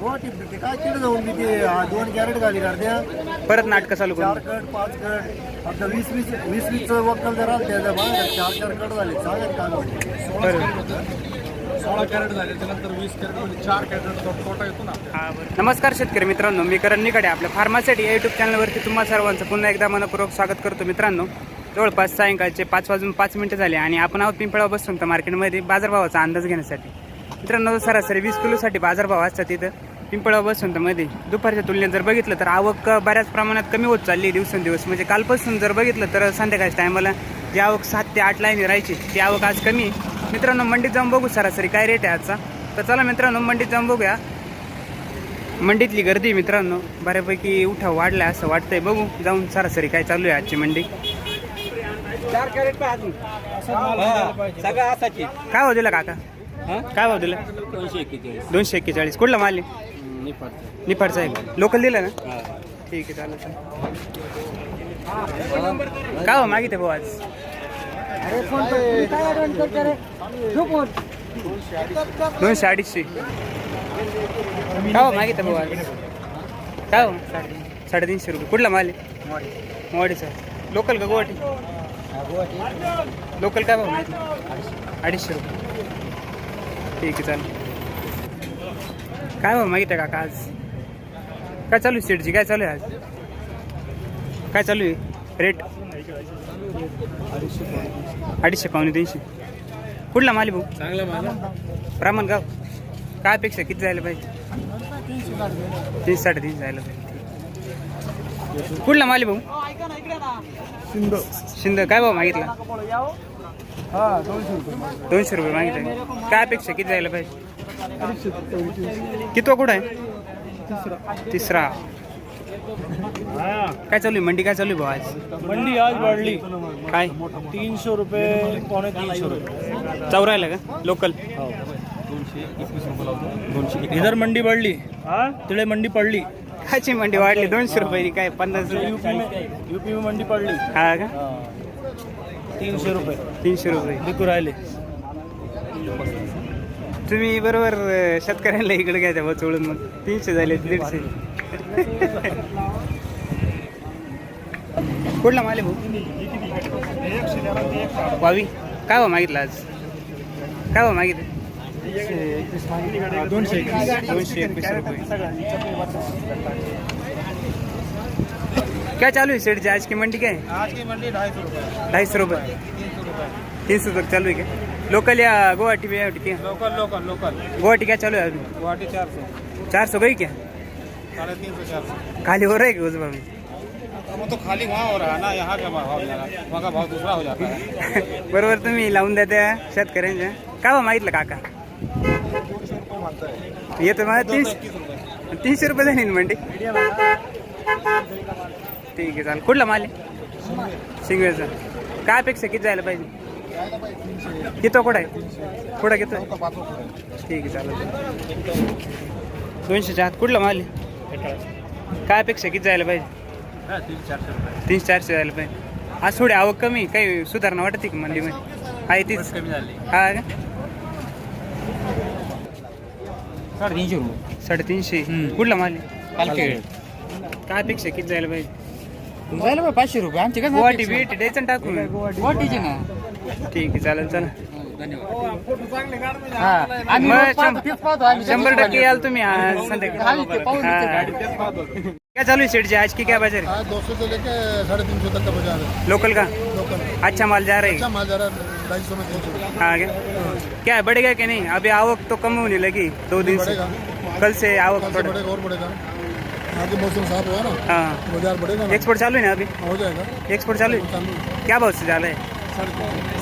हो ती ते काय किलो जाऊन किती दोन कॅरेट गाडी करत्या परत नाटकं चालू चार करू कट पाच कट आता वीस वीस वीस वीसचं वक्कल जर आलं त्याच्या बाहेर चार चार कट झाले चालेल काय होते बरं सोळा कॅरेट झाले त्यानंतर वीस कॅरेट म्हणजे चार कॅरेट तोटा येतो ना। नमस्कार शेतकरी मित्रांनो मी करण निकडे आपल्या फार्मासिटी या यूट्यूब चॅनलवरती तुम्हा सर्वांचं पुन्हा एकदा मनपूर्वक स्वागत करतो मित्रांनो. जवळपास सायंकाळचे पाच वाजून पाच मिनिटं झाले आणि आपण आहोत पिंपळा बसून तर मार्केटमध्ये बाजारभावाचा अंदाज घेण्यासाठी. मित्रांनो सरासरी वीस किलोसाठी बाजारभाव असतात तिथं पिंपळा बसून मध्ये दुपारच्या तुलनेत जर बघितलं तर आवक बऱ्याच प्रमाणात कमी होत चालली आहे दिवसेंदिवस. म्हणजे कालपासून जर बघितलं तर संध्याकाळच्या टायमाला जी आवक सात ते आठ लाईन राहायची ती आवक आज कमी आहे. मित्रांनो मंडीत जाऊन बघू सरासरी काय रेट आहे आजचा. तर चला मित्रांनो मंडीत जाऊन बघूया. मंडीतली गर्दी मित्रांनो बऱ्यापैकी उठाव वाढलाय असं वाटतंय. बघू जाऊन सरासरी काय चालू आहे आजची मंडी. चार कॅरेट काय भाव दिला काका? काय भाव दिला? दोनशे एक्केचाळीस. दोनशे एक्केचाळीस. कुठला माल आहे? निफाडचा आहे. लोकल दिला ना? ठीक आहे चालेल. चालेल काय हो मागितलं भाऊ आज? दोनशे अडीचशे काय हो मागितलं भाऊ आज? काय हो? साडेतीनशे रुपये. कुठला माल आहे? मोवाडीचा लोकल का गुवाहाटी? लोकल काय भाऊ अडीचशे रुपये. ठीक आहे चालेल. काय भाऊ मागितलं काका आज काय चालू आहे सीटची काय चालू आहे आज? काय चालू आहे? रेट अडीचशे पावणे तीनशे. कुठला माली भाऊ? चांगला मला ब्राह्मण गाव काय अपेक्षा किती जायला पाहिजे? तीनशे साडेतीनशे जायला पाहिजे. कुठला माली भाऊ? शिंद. काय भाऊ मागितला? हा दोनशे रुपये दोनशे रुपये मागितले. काय अपेक्षा किती जायला पाहिजे? कितवा कुठं आहे? तिसरा. काय चालू आहे? मंडी काय चालू आहे भाऊ आज? मंडी आज वाढली. काय? तीनशे रुपये पावणे तीनशे रुपये. चौरायला का? लोकल इधर मंडी बढ़ली तिळे मंडी पडली. काची मंडी वाढली? दोनशे रुपये काय? पन्नास यूपी में यूपी में मंडी पडली. हा का? तीनशे रुपये. तीनशे रुपये. विकू राहिले. तुम्ही बरोबर शेतकऱ्यांना इकडे घ्यायच्या भाऊ चोळून मग. तीनशे झाले दीडशे. कुठला माले भाऊ? वावी. काय भाऊ मागितलं आज? काय भाऊ मागितलं? दोनशे दोनशे एकवीस रुपये. क्या चालू है सेठ जी आज की मंडी क्या? है आज की मंडी ढाई सौ रुपये. ढाई सौ रुपये. तीन सौ तक चालू है क्या लोकल या गुवाहाटी में या क्या लोकल लोकल लोकल गुवाहाटी क्या चालू है अभी गुवाहाटी चार सौ चार सौ गई क्या? साढ़े तीन सौ चार सौ खाली हो रहा है क्या उस भाव में तो खाली वहाँ हो रहा है ना यहाँ का भाव हो वहाँ का भाव दूसरा हो जाता है। बरोबर तुम्ही लावून देत्या शेतकऱ्यांच्या काय भाव मागितलं काका? येतो मला तीस तीनशे रुपये ना मंडी? ठीक आहे चालेल. कुठला माल आहे? शिंगवेचा काय अपेक्षा किती जायला पाहिजे? किती कुठं आहे? कुठं घेतो? ठीक आहे चालेल. दोनशेच्या आत कुठला माल? काय अपेक्षा किती जायला पाहिजे? तीनशे चारशे जायला पाहिजे. आज थोडी आवक कमी काही सुधारणा वाटते का मंडीमध्ये? आहे तीच. कमी झाली. हा का? साडेतीनशे रुपये. साडेतीनशे. कुठला माल आहे? पालखे काय अपेक्षा किती जायला पाहिजे? जायला बा पाचशे रुपये. आमचे काय गुवाहाटी बीट द्यायचं ना टाकून. गुवाहाटीचे ना. ठीक आहे चालेल चला। आम्ही मग शं-. शंभर टक्के याल तुम्ही आज संध्याकाळी. खाली पाहून हा. क्या चालू है सेठ जी आज की क्या बाज़ार है आज दो सौ से लेके साढ़े तीन सौ तक का बाज़ार है। लोकल का? लोकल। अच्छा माल जा रहा है? अच्छा है माल जा रहा है ढाई सौ में तीन सौ। हाँ क्या? क्या है बढ़ेगा कि नहीं? अभी आवक तो कम होने लगी दो दिन से। बढ़ेगा। कल से आवक कल से थोड़ा बढ़ेगा और बढ़ेगा। आगे मौसम साफ़ हुआ ना हाँ। बाज़ार बढ़ेगा ना। एक्सपोर्ट चालू है ना अभी? हो जाएगा। एक्सपोर्ट चालू है? चालू क्या भाव से जा रहा है?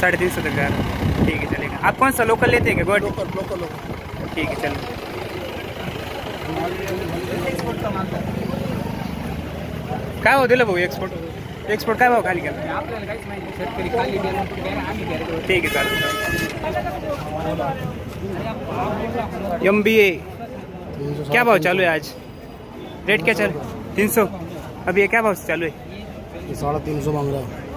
साढ़े तीन सौ। तक जा रहा है। ठीक है चलेगा। आप कौन सा लोकल लेते हैं क्या? लोकल लोकल लोकल ठीक है चलो। काय भाव दिलं भाऊ एक्सपोर्ट एक्सपोर्ट काय भाव खाली केला ठीक है चालेल एम बी ए क्या भाव चालू है आज? रेट क्या चल? तीन सौ। अभी ये क्या भाव से चालू है? साढ़े तीन सौ मांग रहा है।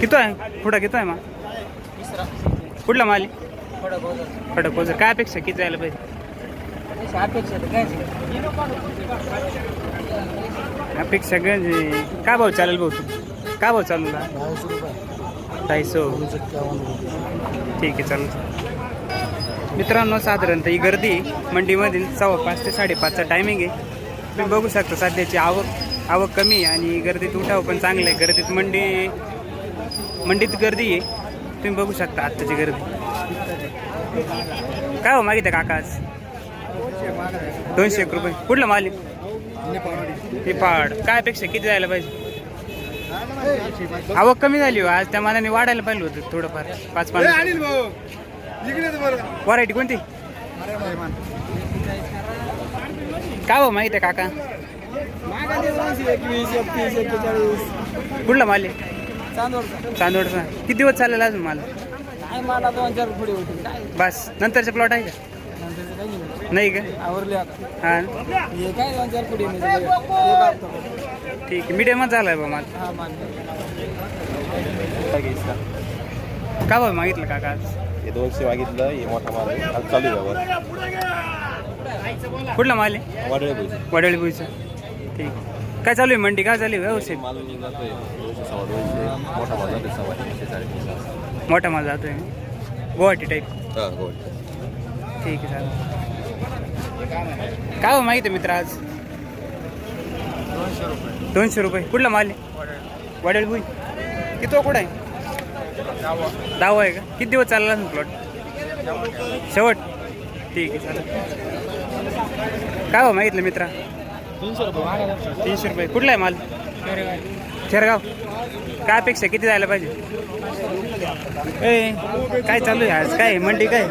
किती आहे? पुढं किती आहे मग? कुठला माल? फटक गोजर काय अपेक्षा किती जायला पाहिजे? अपेक्षा गंज आहे. काय भाव चालेल भाऊ तू काय भाव चालू ना ढाईसो हो. ठीक आहे चालेल. मित्रांनो साधारणतः ही गर्दी मंडीमधील सव्वा पाच ते साडेपाचचा टायमिंग आहे. तुम्ही बघू शकता सध्याची आवक. आवक कमी आहे आणि गर्दीत उठाव पण चांगलं आहे. गर्दीत मंडी मंडीत गर्दी आहे. तुम्ही बघू शकता आत्ताची गर्दी. काय हो मागितलं काका आज? दोनशे एक रुपये. कुठलं माल? हे पाड काय अपेक्षा किती जायला पाहिजे? आवक कमी झाली हो. आज त्या मानाने वाढायला पाहिजे होतं थोडंफार. पाच पाच व्हरायटी कोणती? काय हो माहिती आहे काका? एकवीस एकतीस एक्केचाळीस कुठला माल आहे? चांदोडचा चांदोडचा किती दिवस चाललेला अजून मला? काय मला दोन चार पुढे होते. काय बस. नंतरचा प्लॉट आहे का? काही नाही. नाही का? आवरले आता. हा. हे काय दोन चार पुढे म्हणजे. ठीक आहे. मीडियमच झाला आहे बा माल. हा मान्य का भाऊ मागितलं काका आज? हे दोनशे मागितलं हे मोठा माल आहे. आज चालू आहे कुठला माल आहे? वाढले पैसे वडळी भुईचं ठीक. काय चालू आहे मंडी? काय चालू आहे व्यवस्थित? माल निघतोय. दोनशे सव्वा दोनशे मोठा माल जातोय सव्वा तीनशे साडेतीनशे मोठा माल जातोय. गुवाहाटी टाईप हां गोल्ड ठीक आहे चालेल. काय हो माहिती आहे मित्र आज? दोनशे रुपये. कुठला माल आहे? वडेल. भुई किती कुठं आहे? दहावा. आहे का? किती दिवस चालला प्लॉट शेवट. ठीक आहे चालेल. काय हो मागितलं मित्रा? तीनशे रुपये. कुठला आहे माल? शेरगाव काय अपेक्षा? किती जायला पाहिजे? ए काय चालू आहे आज? काय मंडी काय?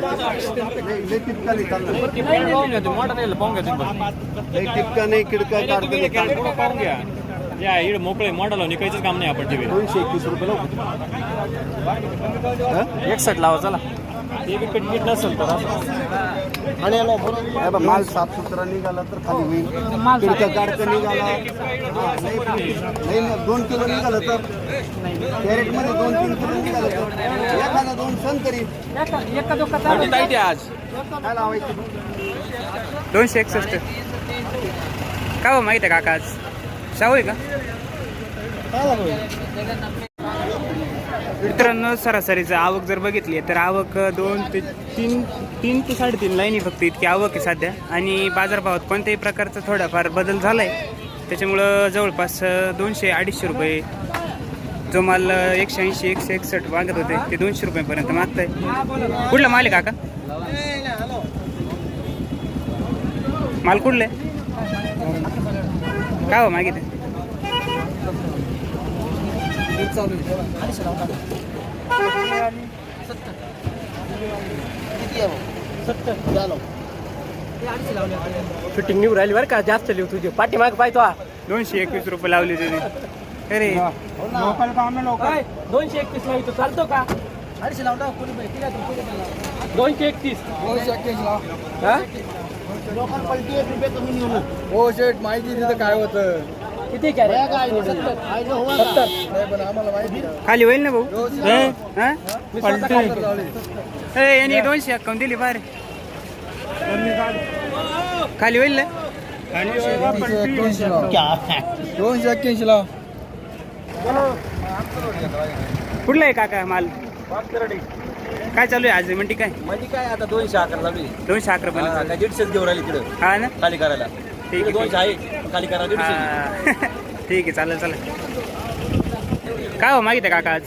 टिपका नाही किडका काढतो पाहून घ्या या इकडे मोकळे मॉडेल निकायचंच काम नाही आपण टीव्ही दोनशे एकवीस रुपये एकसठ लावा चला. ते बी कटकीट नसेल तर. असं. आणि याला हे बघ, माल साफसुथरा निघाला तर खाली होईल. किडका काढतं निघाला. हा, नाही नाही ना, दोन किलो निघालं तर कॅरेटमध्ये दोन तीन किलो निघालं तर एखादा दोन संतरी टाईट आहे आज? काय लावायचं? दोनशे एकसष्ट. काय हो माहिती आहे काका आज? शाहू आहे का? मित्रांनो सरासरीचं आवक जर बघितली तर आवक दोन ते तीन तीन ते साडेतीन लाईनी फक्त इतकी आवक आहे सध्या. आणि बाजारभावात कोणत्याही प्रकारचा थोडाफार बदल झाला आहे त्याच्यामुळं जवळपास दोनशे अडीचशे रुपये जो माल एकशे ऐंशी एकशे एकसष्ट मागत होते ते दोनशे रुपयापर्यंत आहे कुठला माल आहे काका? माल कुठलं आहे? काय हो मागितलं चालू आहे. अडीचशे फिटिंग निवड राहिली बरं का? जास्त लिहू तुझी. पाठीमाग पाहतो दोनशे एकवीस रुपये लावले त्याने. अरे दोनशे एकतीस ला इथं चालतो का? अडीचशे कोणी पाहिजे पाहिजे दोनशे एकतीस. दोनशे एक्क्याऐंशी लावा लोकल पलटी एक रुपये कमी नेऊ हो शेट माहिती तिथं काय होतं. किती. खाली होईल ना भाऊ? हा? यांनी दोनशे अक्कावून दिली बारे खाली होईल ना? दोनशे एक्क्याऐंशी लावा. कुठला आहे काका माल? काय चालू आहे आज? म्हणते काय? म्हणजे काय आता दोनशे अकरा लावली दोनशे अकरा पण काय दीडशेच घेऊन राहिली तिकडं हा ना? खाली करायला. ठीक आहे, दोनशे आहे. खाली करा हा. ठीक आहे चालेल चालेल. काय हो मागितलं काका आज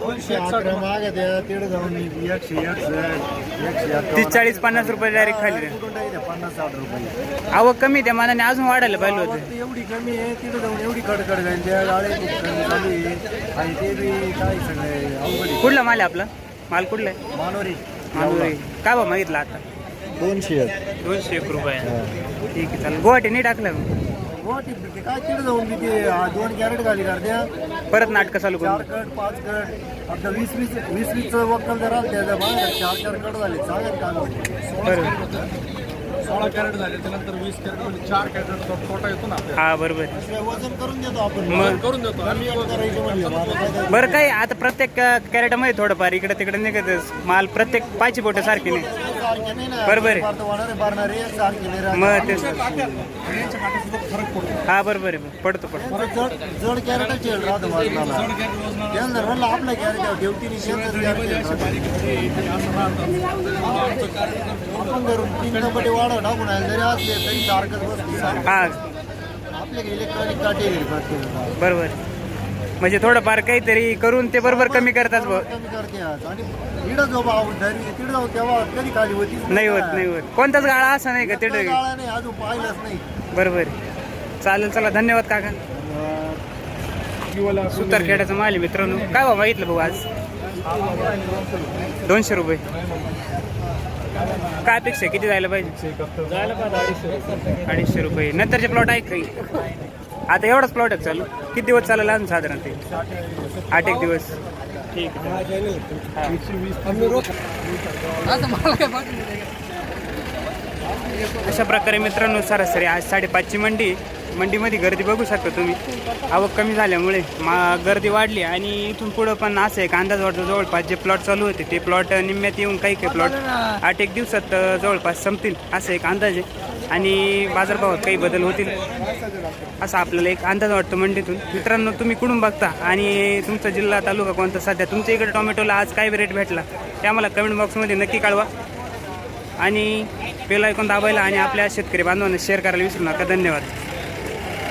दोनशे अकरा मागे द्या तिकडे जाऊन एकशे एकसष्ट एकशे तीस चाळीस पन्नास रुपये डायरेक्ट खाली द्या. पन्नास साठ रुपये. आवक कमी त्या मानाने अजून वाढायला पाहिजे होतं. आवक एवढी कमी आहे तिकडे जाऊन एवढी कडकड जाईल. त्या गाळे खूप कमी चालू आहे. आणि ते बी काय सगळे अवघड आहे. कुठला माल आहे आपला? माल कुठला आहे? मानोरी. मांजरी काय भाव मागितला आता? दोनशे दोनशे एक रुपये. ठीक आहे चालेल. गुवाहाटी नाही टाकलं? काय तिकडे जाऊन आ, दोन कॅरेट खाली करत्या परत नाटकं चालू चार करून कट पाच कट. आता वीस वीस वीस वीस वक्कल जर आलं त्याच्या बाहेर. चार चार कट झाले. काम बरोबर सोळा कॅरेट झाले. त्यानंतर वीस कॅरेट म्हणजे चार कॅरेट तोटा येतो ना हा बरोबर. वजन करून देतो आपण. मग? करून देतो. आम्ही करायचं म्हणलं मग आता काय बरं काय आता प्रत्येक कॅरेटामध्ये थोडंफार इकडे तिकडे निघतच. माल प्रत्येक पाचशे बोट सारखी नाही. बरोबर सारखे. मग ते हा बरोबर आहे. पडतो पडतो. जड कॅरेट चेल राहतो त्यानंतर म्हणलं आपलं कॅरेट शेतच आपण धरून तीन टपटे वाढव टाकून जरी असले तरी सारखंच बसते हा. आपल्याकडे इलेक्ट्रॉनिक काटे बरोबर म्हणजे थोडंफार काहीतरी करून ते बरोबर कमी करतात बुवा. कमी करते आज. आणि इडं जो भाव धरी तिकडं जाऊ तेव्हा कधी खाली होतीच नाही होत नाही होत. कोणताच गाळा असा नाही का तिकडे तिथे? गाळा नाही अजून पाहिलंच नाही. बरोबर. आहे. चालेल चला धन्यवाद काका. सुतारखेड्याचा माल आहे मित्रांनो. काय भाव मागितलं भाऊ आज? दोनशे रुपये. काय अपेक्षा आहे? किती जायला पाहिजे? अडीचशे. रुपये. नंतरचे प्लॉट आहे काही? आता एवढाच प्लॉट आहे चालू. किती दिवस चालेल अजून साधारण ते? आठ एक दिवस. ठीक आहे. अशा प्रकारे मित्रांनो सरासरी आज साडेपाचची मंडी. मंडीमध्ये गर्दी बघू शकता तुम्ही. आवक कमी झाल्यामुळे मा गर्दी वाढली आणि इथून पुढं पण असं एक अंदाज वाटतो जवळपास जे प्लॉट चालू होते ते प्लॉट निम्म्यात येऊन काही काही प्लॉट आठ एक दिवसात जवळपास संपतील. असं एक अंदाज आहे. आणि बाजारभावात काही बदल होतील. असा आपल्याला एक अंदाज वाटतो मंडीतून. मित्रांनो तुम्ही कुठून बघता? आणि तुमचा जिल्हा तालुका कोणता? सध्या तुमच्या इकडे टोमॅटोला आज काय रेट भेटला? ते आम्हाला कमेंट बॉक्समध्ये नक्की कळवा. आणि बेल ऐकून दाबायला आणि आपल्या शेतकरी बांधवांना शेअर करायला विसरू नका. धन्यवाद.